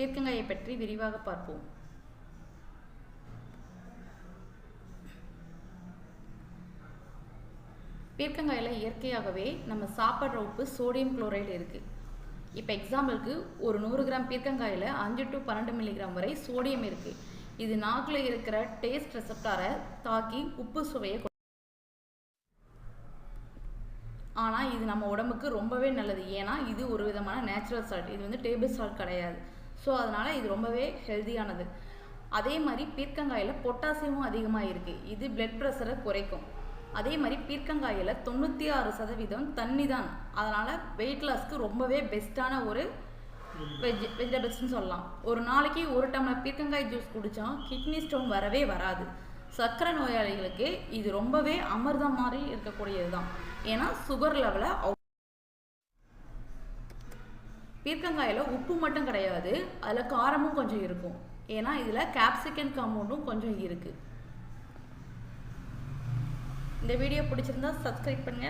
பீர்க்கங்காயை பற்றி விரிவாக பார்ப்போம். பீர்க்கங்காயில் இயற்கையாகவே நம்ம சாப்பிட்ற உப்பு சோடியம் குளோரைடு இருக்குது இப்போ எக்ஸாம்பிளுக்கு ஒரு நூறு கிராம் பீர்க்கங்காயில் அஞ்சு டு பன்னெண்டு மில்லிகிராம் வரை சோடியம் இருக்குது இது நாக்கில் இருக்கிற டேஸ்ட் ரெசப்டாரை தாக்கி உப்பு சுவையை ஆனால் இது நம்ம உடம்புக்கு ரொம்பவே நல்லது. ஏன்னா இது ஒரு விதமான நேச்சுரல் சால்ட் இது வந்து டேபிள் சால்ட் கிடையாது. ஸோ அதனால் இது ரொம்பவே ஹெல்தியானது அதே மாதிரி பீர்க்கங்காயில் பொட்டாசியமும் அதிகமாக இருக்குது இது பிளட் ப்ரெஷரை குறைக்கும். அதே மாதிரி பீர்க்கங்காயில் தொண்ணூற்றி ஆறு சதவீதம் தண்ணி தான். அதனால் வெயிட் லாஸ்க்கு ரொம்பவே பெஸ்ட்டான ஒரு வெஜ் வெஜிடபிள்ஸ்னு சொல்லலாம். ஒரு நாளைக்கு ஒரு டம்ளர் பீர்க்கங்காய் ஜூஸ் குடித்தா கிட்னி ஸ்டோன் வரவே வராது. சர்க்கரை நோயாளிகளுக்கு இது ரொம்பவே அமிர்தம் மாதிரி இருக்கக்கூடியது தான் ஏன்னா சுகர் லெவலை பீர்க்கங்காயில் உப்பு மட்டும் கிடையாது. அதில் காரமும் கொஞ்சம் இருக்கும். ஏன்னா இதில் கேப்சிகன் காம்பவுண்டும் கொஞ்சம் இருக்குது இந்த வீடியோ பிடிச்சிருந்தா சப்ஸ்கிரைப் பண்ணுங்கள்